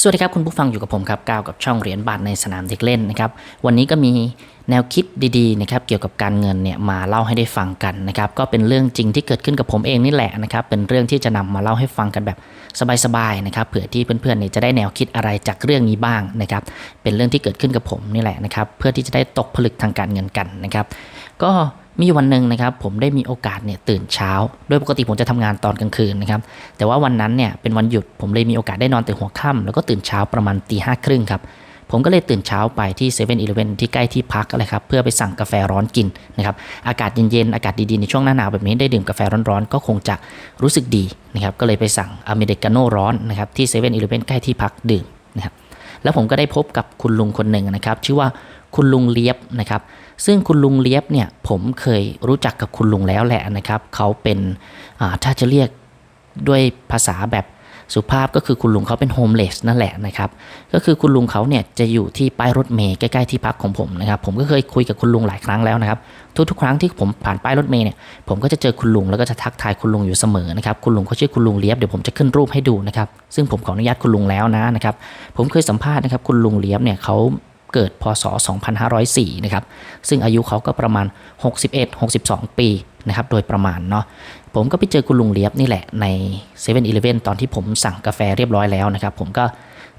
สวัสดีครับคุณผู้ฟังอยู่กับผมครับก้าวกับช่องเหรียญบาทในสนามเด็กเล่นนะครับวันนี้ก็มีแนวคิดดีๆนะครับเกี่ยวกับการเงินเนี่ยมาเล่าให้ได้ฟังกันนะครับก็เป็นเรื่องจริงที่เกิดขึ้นกับผมเองนี่แหละนะครับเป็นเรื่องที่จะนำมาเล่าให้ฟังกันแบบสบายๆนะครับเผื่อที่เพื่อนๆเนี่ยจะได้แนวคิดอะไรจากเรื่องนี้บ้างนะครับเป็นเรื่องที่เกิดขึ้นกับผมนี่แหละนะครับเพื่อที่จะได้ตกผลึกทางการเงินกันนะครับก็ มีวันหนึ่งนะครับผมได้มีโอกาสเนี่ยตื่นเช้า โดยปกติผมจะทำงานตอนกลางคืนนะครับแต่ว่าวันนั้นเนี่ยเป็นวันหยุดผมเลยมีโอกาสได้นอนตื่นหัวค่ำแล้วก็ตื่นเช้าประมาณตีห้าครึ่งครับผมก็เลยตื่นเช้าไปที่7 e เ e ่ e อที่ใกล้ที่พักอะไรครับเพื่อไปสั่งกาแฟร้อนกินนะครับอากาศเย็นๆอากาศดีๆในช่วงหน้าหนาวแบบนี้ได้ดื่มกาแฟร้อนๆก็คงจะรู้สึกดีนะครับก็เลยไปสั่งอเมริกาโน่ร้อนนะครับที่7 e เ e ่ e อใกล้ที่พักดื่มนะครับแล้วผมก็ได้พบกับคุณลุงคนหนึ่งนะครับชื่อว่า คุณลุงเลียบนะครับ ซึ่งคุณลุงเลียบเนี่ยผมเคยรู้จักกับคุณลุงแล้วแหละนะครับ เขาเป็นถ้าจะเรียกด้วยภาษาแบบสุภาพก็คือคุณลุงเขาเป็นโฮมเลสนั่นแหละนะครับ ก็คือคุณลุงเขาเนี่ยจะอยู่ที่ป้ายรถเมย์ใกล้ๆที่พักของผมนะครับ ผมก็เคยคุยกับคุณลุงหลายครั้งแล้วนะครับ ทุกๆครั้งที่ผมผ่านป้ายรถเมย์เนี่ยผมก็จะเจอคุณลุงแล้วก็จะทักทายคุณลุงอยู่เสมอนะครับ คุณลุงเขาชื่อคุณลุงเลียบเดี๋ยวผมจะขึ้นรูปให้ดูนะครับ ซึ่งผมขออนุญาตคุณลุงแล้วนะนะครับ ผมเคยสัมภาษณ์นะครับคุณลุงเลียบเนี่ยเขา เกิดพศ 2504 นะครับ ซึ่งอายุเขาก็ประมาณ 61-62 ปีนะครับ โดยประมาณเนาะ ผมก็ไปเจอคุณลุงเลียบนี่แหละใน7 e เ e ่ e อตอนที่ผมสั่งกาแฟเรียบร้อยแล้วนะครับ ผมก็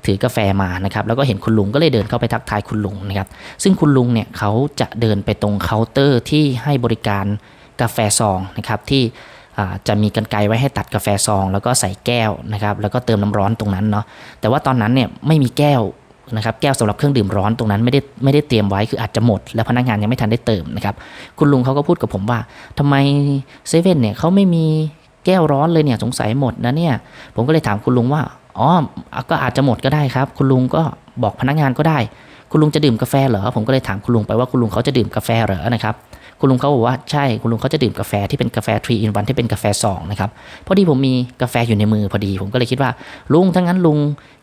ถือกาแฟมานะครับ แล้วก็เห็นคุณลุงก็เลยเดินเข้าไปทักทายคุณลุงนะครับ ซึ่งคุณลุงเนี่ยเขาจะเดินไปตรงเคาน์เตอร์ที่ให้บริการกาแฟซองนะครับที่จะมีกันไกไว้ให้ตัดกาแฟซอง แล้วก็ใส่แก้วนะครับแล้วก็เติมน้ำร้อนตรงนั้นเนาะแต่ว่าตอนนั้นเนี่ยไม่มีแก้ว นะครับแก้วสำหรับเครื่องดื่มร้อนตรงนั้นไม่ได้ไม่ได้เตรียมไว้คืออาจจะหมด แล้วพนักงานยังไม่ทันได้เติมนะครับคุณลุงเขาก็พูดกับผมว่าทำไมเซเว่นเนี่ยเขาไม่มีแก้วร้อนเลยเนี่ยสงสัยหมดนะเนี่ยผมก็เลยถามคุณลุงว่าอ๋อก็อาจจะหมดก็ได้ครับ คุณลุงก็บอกพนักงานก็ได้ คุณลุงจะดื่มกาแฟเหรอผมก็เลยถามคุณลุงไปว่าคุณลุงเขาจะดื่มกาแฟเหรอนะครับ คุณลุงเขาบอกว่าใช่คุณลุงเขาจะดื่มกาแฟที่เป็นกาแฟ3 in 1ที่เป็นกาแฟ2นะครับพอดีผมมีกาแฟอยู่ในมือพอดี ผมก็เลยคิดว่าลุงถ้างั้นลุง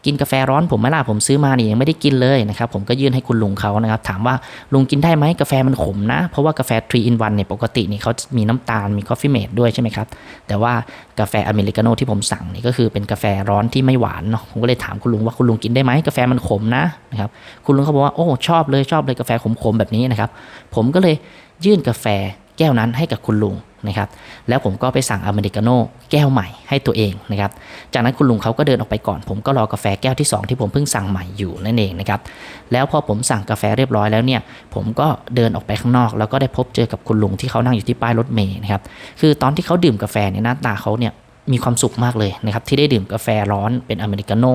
กินกาแฟร้อนผมไม่ล่ะผมซื้อมานี่ยังไม่ได้กินเลยนะครับผมก็ยื่นให้คุณลุงเขานะครับถามว่าลุงกินได้ไหมกาแฟมันขมนะ เพราะว่ากาแฟ3 in 1เนี่ยปกตินี่เขามีน้ำตาลมีคอฟฟี่เมดด้วยใช่ไหมครับแต่ว่ากาแฟอเมริกาโน่ที่ผมสั่งนี่ก็คือเป็นกาแฟร้อนที่ไม่หวานเนาะผมก็เลยถามคุณลุงว่าคุณลุงกินได้ไหมกาแฟมันขมนะนะครับคุณลุงเขาบอกว่าโอ้ชอบเลยชอบเลยกาแฟขมๆแบบนี้นะครับผมก็เลย ยื่นกาแฟแก้วนั้นให้กับคุณลุงนะครับ แล้วผมก็ไปสั่งอเมริกาโน่แก้วใหม่ให้ตัวเองนะครับ จากนั้นคุณลุงเขาก็เดินออกไปก่อน ผมก็รอกาแฟแก้วที่ 2 ที่ผมเพิ่งสั่งใหม่อยู่นั่นเองนะครับ แล้วพอผมสั่งกาแฟเรียบร้อยแล้วเนี่ย ผมก็เดินออกไปข้างนอก แล้วก็ได้พบเจอกับคุณลุงที่เขานั่งอยู่ที่ป้ายรถเมย์นะครับ คือตอนที่เขาดื่มกาแฟเนี่ยหน้าตาเขาเนี่ย มีความสุขมากเลยนะครับที่ได้ดื่มกาแฟร้อนเป็นอเมริกาโน่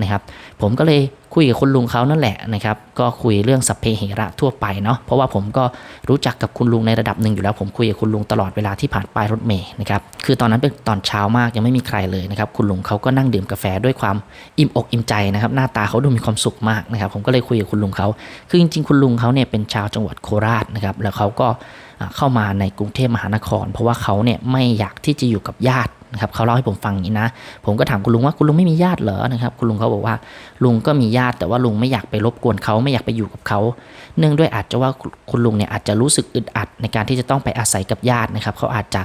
นะครับผมก็เลยคุยกับคุณลุงเขานั่นแหละนะครับก็คุยเรื่องสัพเพเหระทั่วไปเนาะเพราะว่าผมก็รู้จักกับคุณลุงในระดับหนึ่งอยู่แล้ว ผมคุยกับคุณลุงตลอดเวลาที่ผ่านป้ายรถเมย์นะครับคือตอนนั้นเป็นตอนเช้ามากยังไม่มีใครเลยนะครับคุณลุงเขาก็นั่งดื่มกาแฟด้วยความอิ่มอกอิ่มใจนะครับหน้าตาเขาดูมีความสุขมากนะครับผมก็เลยคุยกับคุณลุงเขาคือจริงๆคุณลุงเขาเนี่ยเป็นชาวจังหวัดโคราชนะครับแล้วเขาก็เข้ามาในกรุงเทพมหานคร เพราะว่าเขาเนี่ยไม่อยากที่จะอยู่กับญาติ นะครับเขาเล่าให้ผมฟังอย่างนี้นะ ผมก็ถามคุณลุงว่าคุณลุงไม่มีญาติเหรอนะครับคุณลุงเขาบอกว่าลุงก็มีญาติแต่ว่าลุงไม่อยากไปรบกวนเขาไม่อยากไปอยู่กับเขา เนื่องด้วยอาจจะว่าคุณลุงเนี่ยอาจจะรู้สึกอึดอัดในการที่จะต้องไปอาศัยกับญาตินะครับเขาอาจจะ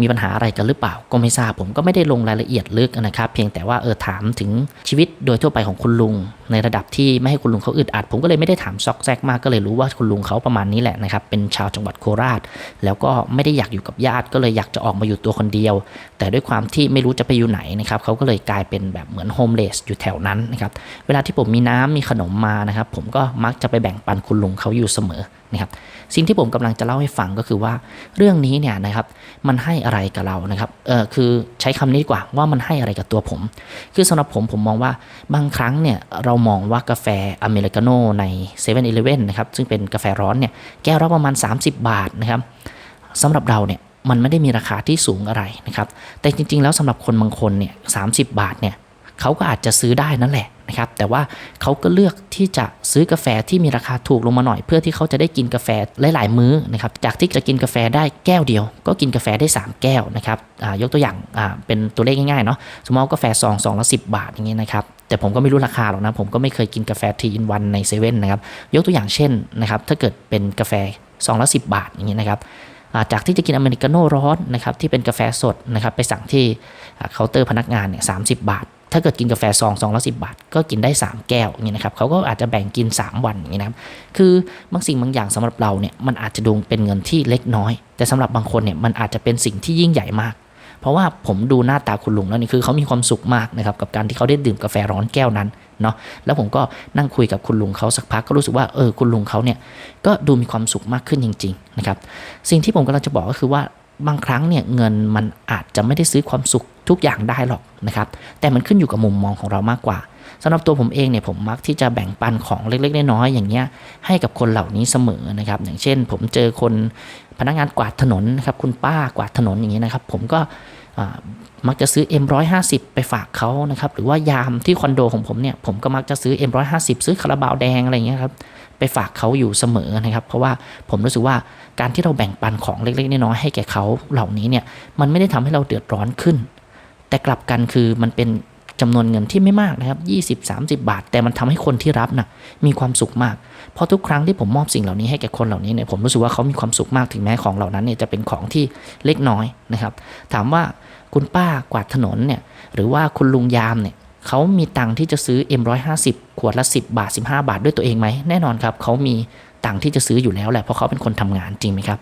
มีปัญหาอะไรกันหรือเปล่า ก็ไม่ทราบผมก็ไม่ได้ลงรายละเอียดลึกนะครับ เพียงแต่ว่าเออถามถึงชีวิตโดยทั่วไปของคุณลุง ในระดับที่ไม่ให้คุณลุงเขาอึดอัด ผมก็เลยไม่ได้ถามซอกแซกมากก็เลยรู้ว่าคุณลุงเขาประมาณนี้แหละนะครับเป็นชาวจังหวัดโคราช แล้วก็ไม่ได้อยากอยู่กับญาติก็เลยอยากจะออกมาอยู่ตัวคนเดียวแต่ด้วยความที่ไม่รู้จะไปอยู่ไหนนะครับเขาก็เลยกลายเป็นแบบเหมือนโฮมเลสอยู่แถวนั้นนะครับเวลาที่ผมมีน้ำมีขนมมานะครับผมก็มักจะไปแบ่งปันคุณลุงเขาอยู่เสมอนะครับสิ่งที่ผมกำลังจะเล่าให้ฟังก็คือว่าเรื่องนี้เนี่ยนะครับมันให้อะไรกับเรานะครับเออคือใช้คำนี้ดีกว่าว่ามันให้อะไรกับตัวผม คือสำหรับผมผมมองว่าบางครั้งเนี่ยเรามองว่ากาแฟอเมริกาโน่ใน7 e เ e ่ e อนะครับซึ่งเป็นกาแฟร้อนเนี่ยแก้วละประมาณ 30 บาทนะครับสำหรับเราเนี่ย มันไม่ได้มีราคาที่สูงอะไรนะครับ แต่จริง ๆ แล้วสำหรับคนบางคนเนี่ยสาบาทเนี่ยเขาก็อาจจะซื้อได้นั่นแหละนะครับ แต่ว่าเขาก็เลือกที่จะซื้อกาแฟที่มีราคาถูกลงมาหน่อย เพื่อที่เขาจะได้กินกาแฟหลายๆมื้อนะครับ จากที่จะกินกาแฟได้แก้วเดียว ก็กินกาแฟได้ 3 แก้วนะครับยกตัวอย่างเป็นตัวเลขง่ายๆเนาะ สมมติกาแฟซองซองละสิบาทอย่างเงี้ยนะครับ แต่ผมก็ไม่รู้ราคาหรอกนะ ผมก็ไม่เคยกินกาแฟทีอินวันในเซเว่นนะครับ ยกตัวอย่างเช่นนะครับ ถ้าเกิดเป็นกาแฟซองละสิบาทอย่างเงี้ยนะครับ จากที่จะกินอเมริกาโน่ร้อนนะครับที่เป็นกาแฟสดนะครับไปสั่งที่เคาน์เตอร์พนักงานเนี่ยสาบาท ถ้าเกิดกินกาแฟซองซองละสิบาท ก็กินได้ 3 แก้วอย่างนี้นะครับเขาก็อาจจะแบ่งกิน 3 วันอย่างนี้นะครับคือบางสิ่งบางอย่างสำหรับเราเนี่ยมันอาจจะดูเป็นเงินที่เล็กน้อย แต่สำหรับบางคนเนี่ยมันอาจจะเป็นสิ่งที่ยิ่งใหญ่มาก เพราะว่าผมดูหน้าตาคุณลุงแล้วนี่คือเขามีความสุขมากนะครับกับการที่เขาได้ดื่มกาแฟร้อนแก้วนั้นเนาะแล้วผมก็นั่งคุยกับคุณลุงเขาสักพักก็รู้สึกว่าเออคุณลุงเขาเนี่ยก็ดูมีความสุขมากขึ้นจริงๆนะครับสิ่งที่ผมกำลังจะบอกก็คือว่าบางครั้งเนี่ยเงินมันอาจจะไม่ได้ซื้อความสุขทุกอย่างได้หรอกนะครับแต่มันขึ้นอยู่กับมุมมองของเรามากกว่าสำหรับตัวผมเองเนี่ยผมมักที่จะแบ่งปันของเล็กๆน้อยๆอย่างเงี้ยให้กับคนเหล่านี้เสมอนะครับอย่างเช่น ผมเจอคน พนักงานกวาดถนนนะครับคุณป้ากวาดถนนอย่างเงี้ยนะครับ ผมก็มักจะซื้อ M150 ไปฝากเขานะครับ หรือว่ายามที่คอนโดของผมเนี่ย ผมก็มักจะซื้อ M150 ซื้อคาราบาวแดงอะไรเงี้ยครับ ไปฝากเขาอยู่เสมอนะครับ เพราะว่าผมรู้สึกว่าการที่เราแบ่งปันของเล็กๆน้อยๆให้แก่เขาเหล่านี้เนี่ย มันไม่ได้ทำให้เราเดือดร้อนขึ้น แต่กลับกันคือมันเป็น จำนวนเงินที่ไม่มากนะครับ 20-30 บาท แต่มันทำให้คนที่รับนะมีความสุขมาก เพราะทุกครั้งที่ผมมอบสิ่งเหล่านี้ให้แก่คนเหล่านี้เนี่ยผมรู้สึกว่าเขามีความสุขมากถึงแม้ของเหล่านั้นเนี่ยจะเป็นของที่เล็กน้อยนะครับ ถามว่าคุณป้ากวาดถนนเนี่ยหรือว่าคุณลุงยามเนี่ยเขามีตังค์ที่จะซื้อ M150 ขวดละ 10 บาท 15 บาทด้วยตัวเองไหมแน่นอนครับเขามีตังค์ที่จะซื้ออยู่แล้วแหละเพราะเขาเป็นคนทำงานจริงไหมครับ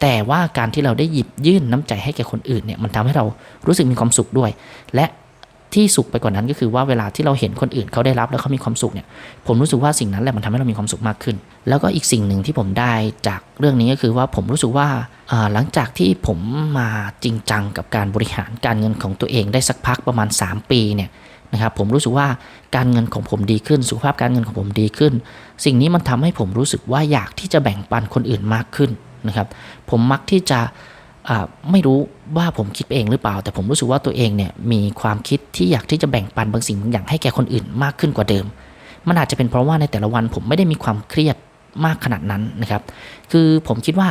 แต่ว่าการที่เราได้หยิบยื่นน้ำใจให้แก่คนอื่นเนี่ยมันทำให้เรารู้สึกมีความสุขด้วย และ ที่สุขไปกว่านั้นก็คือว่าเวลาที่เราเห็นคนอื่นเขาได้รับแล้วเขามีความสุขเนี่ยผมรู้สึกว่าสิ่งนั้นแหละมันทำให้เรามีความสุขมากขึ้น แล้วก็อีกสิ่งหนึ่งที่ผมได้จากเรื่องนี้ก็คือว่าผมรู้สึกว่าหลังจากที่ผมมาจริงจังกับการบริหารการเงินของตัวเองได้สักพักประมาณ 3 ปีเนี่ยนะครับผมรู้สึกว่าการเงินของผมดีขึ้น สุขภาพการเงินของผมดีขึ้น สิ่งนี้มันทำให้ผมรู้สึกว่าอยากที่จะแบ่งปันคนอื่นมากขึ้นนะครับผมมักที่จะ ไม่รู้ว่าผมคิดเองหรือเปล่า แต่ผมรู้สึกว่าตัวเองเนี่ยมีความคิดที่อยากที่จะแบ่งปันบางสิ่งบางอย่างให้แก่คนอื่นมากขึ้นกว่าเดิม มันอาจจะเป็นเพราะว่าในแต่ละวันผมไม่ได้มีความเครียดมากขนาดนั้นนะครับ คือผมคิดว่า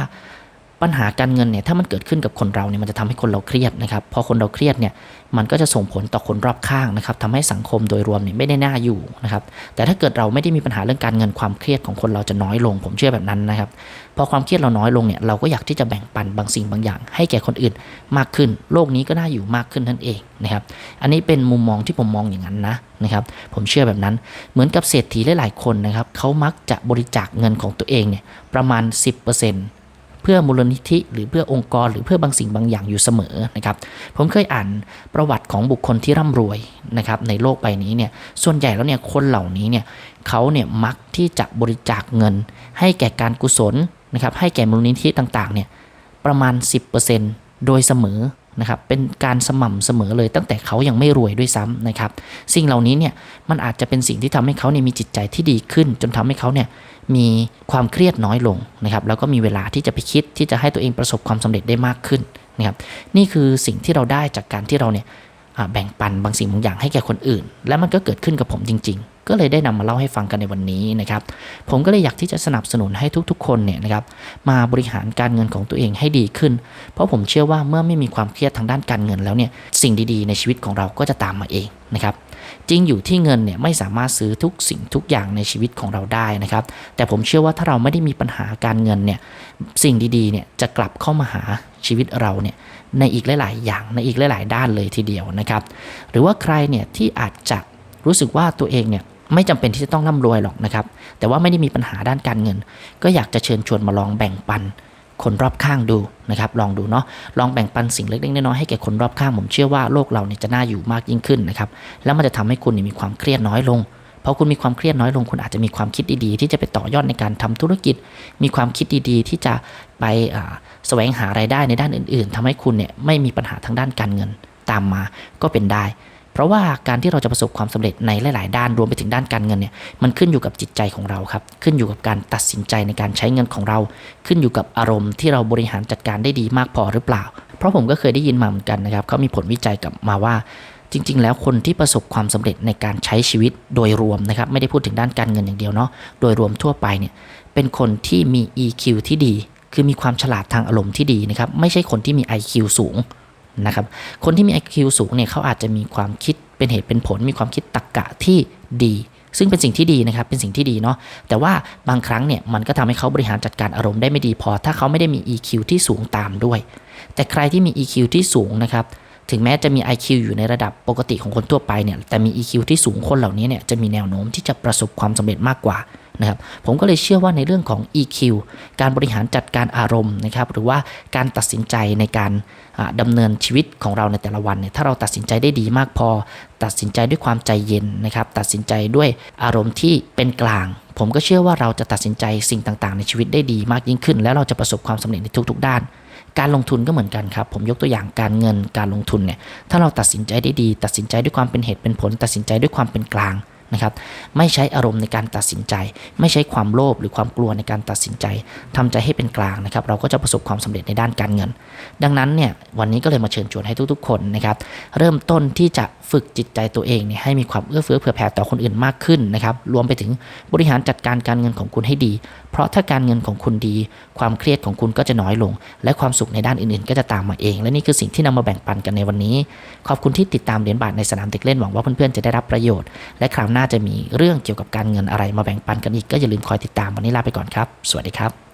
ปัญหาการเงินเนี่ยถ้ามันเกิดขึ้นกับคนเราเนี่ยมันจะทำให้คนเราเครียดนะครับพอคนเราเครียดเนี่ยมันก็จะส่งผลต่อคนรอบข้างนะครับทำให้สังคมโดยรวมเนี่ยไม่ได้น่าอยู่นะครับแต่ถ้าเกิดเราไม่ได้มีปัญหาเรื่องการเงินความเครียดของคนเราจะน้อยลง ผมเชื่อแบบนั้นนะครับพอความเครียดเราน้อยลงเนี่ยเราก็อยากที่จะแบ่งปันบางสิ่งบางอย่าง ให้แก่คนอื่นมากขึ้น โลกนี้ก็น่าอยู่มากขึ้นนั่นเองนะครับอันนี้เป็นมุมมองที่ผมมองอย่างนั้นนะนะครับผมเชื่อแบบนั้นเหมือนกับเศรษฐีหลายๆคนนะครับเขามักจะบริจาคเงินของตัวเองเนี่ยประมาณ 10% เพื่อมูลนิธิหรือเพื่อองค์กรหรือเพื่อบางสิ่งบางอย่างอยู่เสมอนะครับผมเคยอ่านประวัติของบุคคลที่ร่ำรวยนะครับในโลกใบนี้เนี่ยส่วนใหญ่แล้วเนี่ยคนเหล่านี้เนี่ยเขาเนี่ยมักที่จะบริจาคเงิน ให้แก่การกุศลนะครับให้แก่มูลนิธิต่างๆเนี่ยประมาณ 10%โดยเสมอ นะครับเป็นการสม่ำเสมอเลยตั้งแต่เขายังไม่รวยด้วยซ้ำนะครับ สิ่งเหล่านี้เนี่ยมันอาจจะเป็นสิ่งที่ทำให้เขาเนี่ยมีจิตใจที่ดีขึ้น จนทำให้เขาเนี่ยมีความเครียดน้อยลงนะครับ แล้วก็มีเวลาที่จะไปคิดที่จะให้ตัวเองประสบความสำเร็จได้มากขึ้นนะครับ นี่คือสิ่งที่เราได้จากการที่เราเนี่ย แบ่งปันบางสิ่งบางอย่างให้แก่คนอื่น และมันก็เกิดขึ้นกับผมจริง ๆ ก็เลยได้นำมาเล่าให้ฟังกันในวันนี้นะครับ ผมก็เลยอยากที่จะสนับสนุนให้ทุกๆ คนเนี่ยนะครับมาบริหารการเงินของตัวเองให้ดีขึ้น เพราะผมเชื่อว่าเมื่อไม่มีความเครียดทางด้านการเงินแล้วเนี่ยสิ่งดีๆ ในชีวิตของเราก็จะตามมาเองนะครับ จริงอยู่ที่เงินเนี่ยไม่สามารถซื้อทุกสิ่งทุกอย่างในชีวิตของเราได้นะครับ แต่ผมเชื่อว่าถ้าเราไม่ได้มีปัญหาการเงินเนี่ยสิ่งดีๆเนี่ยจะกลับเข้ามาหาชีวิตเราเนี่ยในอีกหลาย ๆ อย่างในอีกหลาย ๆ ด้านเลยทีเดียวนะครับ หรือว่าใครเนี่ยที่อาจจะรู้สึกว่าตัวเองเนี่ยไม่จำเป็นที่จะต้องร่ำรวยหรอกนะครับ แต่ว่าไม่ได้มีปัญหาด้านการเงิน ก็อยากจะเชิญชวนมาลองแบ่งปัน คนรอบข้างดูนะครับ ลองดูเนาะลองแบ่งปันสิ่งเล็กๆน้อยๆให้แก่คนรอบข้างผมเชื่อว่าโลกเราเนี่ยจะน่าอยู่มากยิ่งขึ้นนะครับแล้วมันจะทำให้คุณเนี่ยมีความเครียดน้อยลงพอคุณมีความเครียดน้อยลงคุณอาจจะมีความคิดดีๆ ที่จะไปต่อยอดในการทำธุรกิจ มีความคิดดีๆ ที่จะไปแสวงหารายได้ในด้านอื่น ๆทำให้คุณเนี่ยไม่มีปัญหาทางด้านการเงินตามมาก็เป็นได้ เพราะว่าการที่เราจะประสบความสำเร็จในหลาย ๆ ด้านรวมไปถึงด้านการเงินเนี่ยมันขึ้นอยู่กับจิตใจของเราครับ ขึ้นอยู่กับการตัดสินใจในการใช้เงินของเรา ขึ้นอยู่กับอารมณ์ที่เราบริหารจัดการได้ดีมากพอหรือเปล่า เพราะผมก็เคยได้ยินมาเหมือนกันนะครับเขามีผลวิจัยกลับมาว่าจริง ๆ แล้วคนที่ประสบความสำเร็จในการใช้ชีวิตโดยรวมนะครับ ไม่ได้พูดถึงด้านการเงินอย่างเดียวเนาะโดยรวมทั่วไปเนี่ยเป็นคนที่มี EQ ที่ดี คือมีความฉลาดทางอารมณ์ที่ดีนะครับไม่ใช่คนที่มี IQ สูง นะครับคนที่มี IQ สูงเนี่ยเขาอาจจะมีความคิดเป็นเหตุเป็นผล มีความคิดตรรกกะที่ดี ซึ่งเป็นสิ่งที่ดีนะครับเป็นสิ่งที่ดีเนาะแต่ว่าบางครั้งเนี่ยมันก็ทำให้เขาบริหารจัดการอารมณ์ได้ไม่ดีพอ ถ้าเขาไม่ได้มี EQ ที่สูงตามด้วย แต่ใครที่มี EQ ที่สูงนะครับถึงแม้จะมี IQ อยู่ในระดับปกติของคนทั่วไปเนี่ยแต่มี EQ ที่สูงคนเหล่านี้เนี่ยจะมีแนวโน้มที่จะประสบความสำเร็จมากกว่า นะครับผมก็เลยเชื่อว่าในเรื่องของ EQ การบริหารจัดการอารมณ์นะครับหรือว่าการตัดสินใจในการอ่าดำเนินชีวิตของเราในแต่ละวันเนี่ยถ้าเราตัดสินใจได้ดีมากพอ ตัดสินใจด้วยความใจเย็นนะครับตัดสินใจด้วยอารมณ์ที่เป็นกลาง ผมก็เชื่อว่าเราจะตัดสินใจสิ่งต่างๆ ในชีวิตได้ดีมากยิ่งขึ้น แล้วเราจะประสบความสำเร็จในทุกๆ ด้านการลงทุนก็เหมือนกันครับ ผมยกตัวอย่างการเงินการลงทุนเนี่ยถ้าเราตัดสินใจได้ดี ตัดสินใจด้วยความเป็นเหตุเป็นผล ตัดสินใจด้วยความเป็นกลาง นะครับไม่ใช้อารมณ์ในการตัดสินใจ ไม่ใช้ความโลภหรือความกลัวในการตัดสินใจทำใจให้เป็นกลางนะครับ เราก็จะประสบความสำเร็จในด้านการเงิน ดังนั้นเนี่ยวันนี้ก็เลยมาเชิญชวนให้ทุกๆ คนนะครับเริ่มต้นที่จะฝึกจิตใจตัวเองเนี่ยให้มีความเอื้อเฟื้อเผื่อแผ่ต่อคนอื่นมากขึ้นนะครับรวมไปถึงบริหารจัดการการเงินของคุณให้ดี เพราะถ้าการเงินของคุณดี ความเครียดของคุณก็จะน้อยลง และความสุขในด้านอื่นๆ ก็จะตามมาเอง และนี่คือสิ่งที่นำมาแบ่งปันกันในวันนี้ ขอบคุณที่ติดตามเหรียญบาทในสนามเด็กเล่นหวังว่าเพื่อนๆจะได้รับประโยชน์และคราวหน้าจะมีเรื่องเกี่ยวกับการเงินอะไรมาแบ่งปันกันอีกก็อย่าลืมคอยติดตามวันนี้ลาไปก่อนครับ สวัสดีครับ